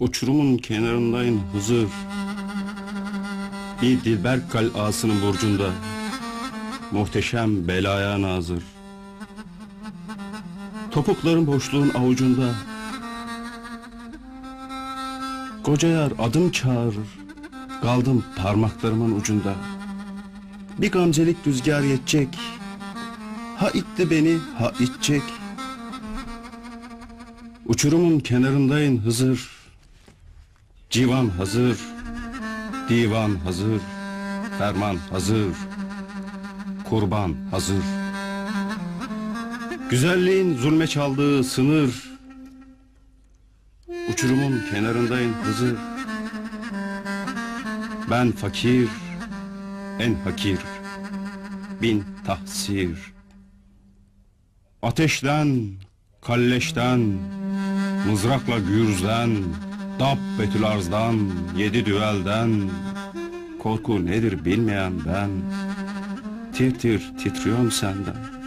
Uçurumun kenarındayım Hızır. Bir dilber kalasının burcunda. Muhteşem belaya nazır. Topukların boşluğun avucunda. Koca yar adım çağırır. Kaldım parmaklarımın ucunda. Bir gamzelik rüzgar yetecek. Ha itti beni ha itecek. Uçurumun kenarındayım Hızır. Civan hazır. Divan hazır. Ferman hazır. Kurban hazır. Güzelliğin zulme çaldığı sınır. Uçurumun kenarındayım Hızır. Ben fakir, en hakir, bin tahsir. Ateşten, kalleşten, mızrakla gürzden, dap betül arzdan, yedi düvelden, korku nedir bilmeyen ben, tir tir titriyorum senden.